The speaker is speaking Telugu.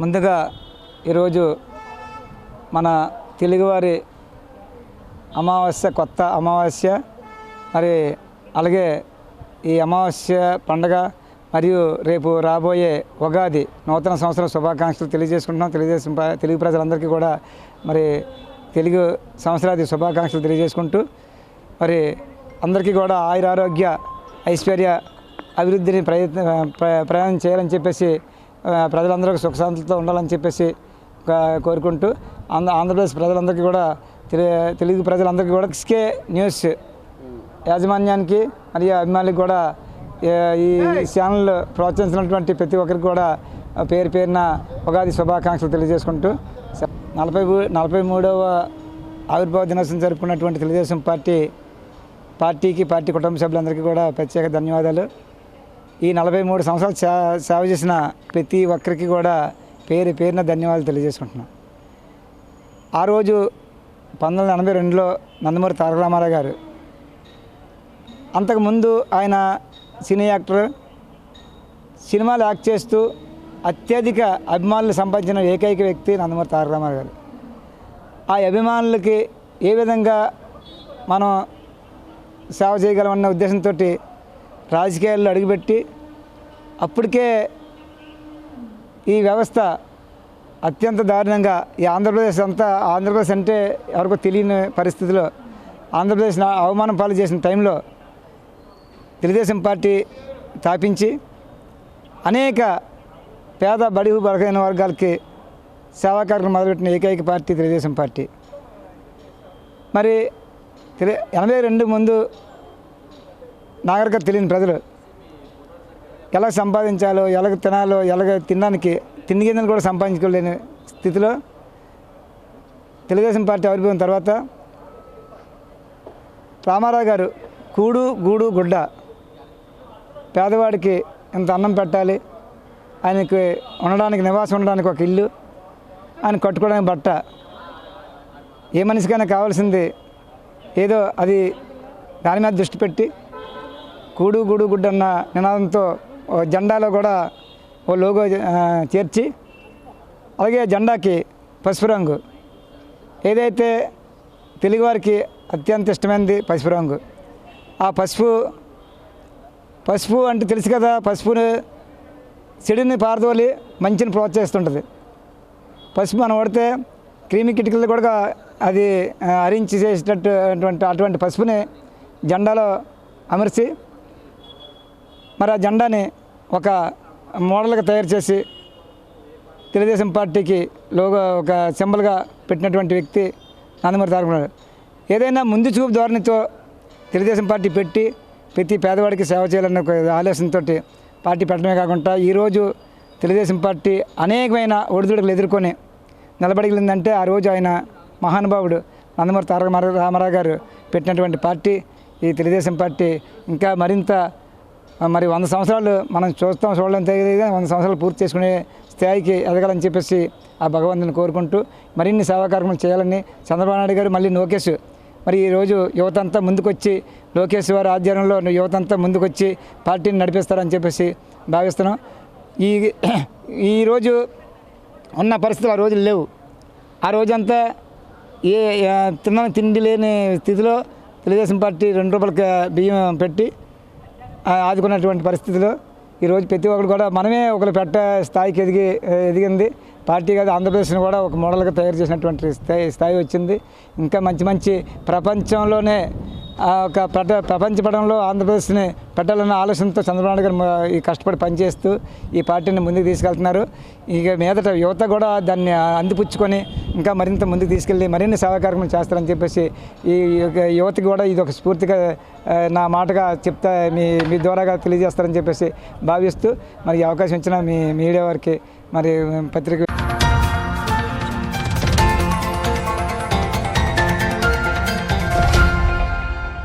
ముందుగా ఈరోజు మన తెలుగువారి అమావాస్య కొత్త అమావాస్య మరి అలాగే ఈ అమావాస్య పండగ మరియు రేపు రాబోయే ఉగాది నూతన సంవత్సరం శుభాకాంక్షలు తెలియజేసుకుంటున్నాం. తెలియజేసిన తెలుగు ప్రజలందరికీ కూడా మరి తెలుగు సంవత్సరాది శుభాకాంక్షలు తెలియజేసుకుంటూ మరి అందరికీ కూడా ఆయురారోగ్య ఐశ్వర్య అభివృద్ధిని ప్రయత్న ప్ర- ప్రయాణం చేయాలని చెప్పేసి ప్రజలందరూ సుఖశాంతులతో ఉండాలని చెప్పేసి కోరుకుంటూ ఆంధ్ర ఆంధ్రప్రదేశ్ ప్రజలందరికీ కూడా తెలుగు ప్రజలందరికీ కూడా ఎక్స్కే న్యూస్ యాజమాన్యానికి మరియు అభిమానులకు కూడా ఈ ఛానల్ ప్రోత్సహించినటువంటి ప్రతి ఒక్కరికి కూడా పేరు పేరున ఉగాది శుభాకాంక్షలు తెలియజేసుకుంటూ నలభై నలభై మూడవ ఆవిర్భావ దినోత్సవం జరుపుకున్నటువంటి తెలుగుదేశం పార్టీ పార్టీకి పార్టీ కుటుంబ సభ్యులందరికీ కూడా ప్రత్యేక ధన్యవాదాలు. ఈ నలభై మూడు సంవత్సరాలు సేవ చేసిన ప్రతి ఒక్కరికి కూడా పేరు పేరున ధన్యవాదాలు తెలియజేసుకుంటున్నాం. ఆ రోజు పంతొమ్మిది వందల ఎనభై రెండులో నందమూరి తారక రామారావు గారు అంతకుముందు ఆయన సినీ యాక్టర్ సినిమాలు యాక్ట్ చేస్తూ అత్యధిక అభిమానులు సంపాదించిన ఏకైక వ్యక్తి నందమూరి తారక రామారావు గారు. ఆ అభిమానులకి ఏ విధంగా మనం సేవ చేయగలమన్న ఉద్దేశంతో రాజకీయాల్లో అడుగుపెట్టి అప్పటికే ఈ వ్యవస్థ అత్యంత దారుణంగా ఈ ఆంధ్రప్రదేశ్ అంతా ఆంధ్రప్రదేశ్ అంటే ఎవరికో తెలియని పరిస్థితిలో ఆంధ్రప్రదేశ్ అవమానం పాలు చేసిన టైంలో తెలుగుదేశం పార్టీ స్థాపించి అనేక పేద బడుగు బలహీన వర్గాలకి సేవా కార్యక్రమం మొదలుపెట్టిన ఏకైక పార్టీ తెలుగుదేశం పార్టీ. మరి తెలి ఎనభై రెండు ముందు నాగరికత తెలియని ప్రజలు ఎలా సంపాదించాలో ఎలాగ తినాలో ఎలాగ తినడానికి తిండి గింజలు కూడా సంపాదించుకోలేని స్థితిలో తెలుగుదేశం పార్టీ ఆవిర్భావం తర్వాత రామారావు గారు కూడు గూడు గుడ్డ పేదవాడికి ఇంత అన్నం పెట్టాలి ఆయనకి ఉండడానికి నివాసం ఉండడానికి ఒక ఇల్లు ఆయన కట్టుకోవడానికి బట్ట. ఏ మనిషికైనా కావాల్సింది ఏదో అది దాని మీద దృష్టి పెట్టి కూడు గూడు గుడ్డన్న నినాదంతో ఓ జెండాలో కూడా ఓ లోగో చేర్చి అలాగే జెండాకి పసుపు రంగు. ఏదైతే తెలుగువారికి అత్యంత ఇష్టమైనది పసుపు రంగు. ఆ పసుపు పసుపు అంటే తెలుసు కదా పసుపుని చెడుని పారదోలి మంచిని ప్రోత్సహిస్తుంటుంది. పసుపు మనం వాడితే క్రీమి కిటికలు కూడా అది అరించి చేసేటట్టు అటువంటి అటువంటి పసుపుని జెండాలో అమర్చి మరి ఆ జెండాని ఒక మోడల్గా తయారు చేసి తెలుగుదేశం పార్టీకి లోగో ఒక సింబల్గా పెట్టినటువంటి వ్యక్తి నందమూరి తారక ఏదైనా ముందు చూపు ధోరణితో తెలుగుదేశం పార్టీ పెట్టి ప్రతి పేదవాడికి సేవ చేయాలన్న ఒక ఆలోచనతో పార్టీ పెట్టడమే కాకుండా ఈరోజు తెలుగుదేశం పార్టీ అనేకమైన ఒడిదుడుకులు ఎదుర్కొని నిలబడగలిందంటే ఆ రోజు ఆయన మహానుభావుడు నందమూరి తారక రామారావు- గారు పెట్టినటువంటి పార్టీ. ఈ తెలుగుదేశం పార్టీ ఇంకా మరింత మరి వంద సంవత్సరాలు మనం చూస్తాం చూడలేం తెలియదు. కానీ వంద సంవత్సరాలు పూర్తి చేసుకునే స్థాయికి ఎదగాలని చెప్పేసి ఆ భగవంతుని కోరుకుంటూ మరిన్ని సేవా కార్యక్రమాలు చేయాలని చంద్రబాబు నాయుడు గారు మళ్ళీ లోకేష్. మరి ఈరోజు యువత అంతా ముందుకొచ్చి లోకేష్ వారి ఆధ్వర్యంలో యువత అంతా ముందుకొచ్చి పార్టీని నడిపిస్తారని చెప్పేసి భావిస్తున్నాం. ఈ ఈరోజు ఉన్న పరిస్థితులు ఆ రోజులు లేవు. ఆ రోజంతా ఏ తిన్న తిండి లేని స్థితిలో తెలుగుదేశం పార్టీ రెండు రూపాయలకి బియ్యం పెట్టి ఆదుకున్నటువంటి పరిస్థితిలో ఈరోజు ప్రతి ఒక్కరు కూడా మనమే ఒకరు పెట్ట స్థాయికి ఎదిగి ఎదిగింది. పార్టీ కాదు ఆంధ్రప్రదేశ్ని కూడా ఒక మోడల్గా తయారు చేసినటువంటి స్థాయి స్థాయి వచ్చింది. ఇంకా మంచి మంచి ప్రపంచంలోనే ఒక ప్రట ప్రపంచపడంలో ఆంధ్రప్రదేశ్ని పెట్టాలన్న ఆలోచనతో చంద్రబాబు గారు ఈ కష్టపడి పనిచేస్తూ ఈ పార్టీని ముందుకు తీసుకెళ్తున్నారు. ఇక మీదట యువత కూడా దాన్ని అందిపుచ్చుకొని ఇంకా మరింత ముందుకు తీసుకెళ్ళి మరిన్ని సేవా కార్యక్రమాలు చేస్తారని చెప్పేసి ఈ యొక్క యువతకి కూడా ఇది ఒక స్ఫూర్తిగా నా మాటగా చెప్తా మీ మీ ద్వారాగా తెలియజేస్తారని చెప్పేసి భావిస్తూ మరి అవకాశం ఇచ్చిన మీ మీడియా వారికి మరి పత్రిక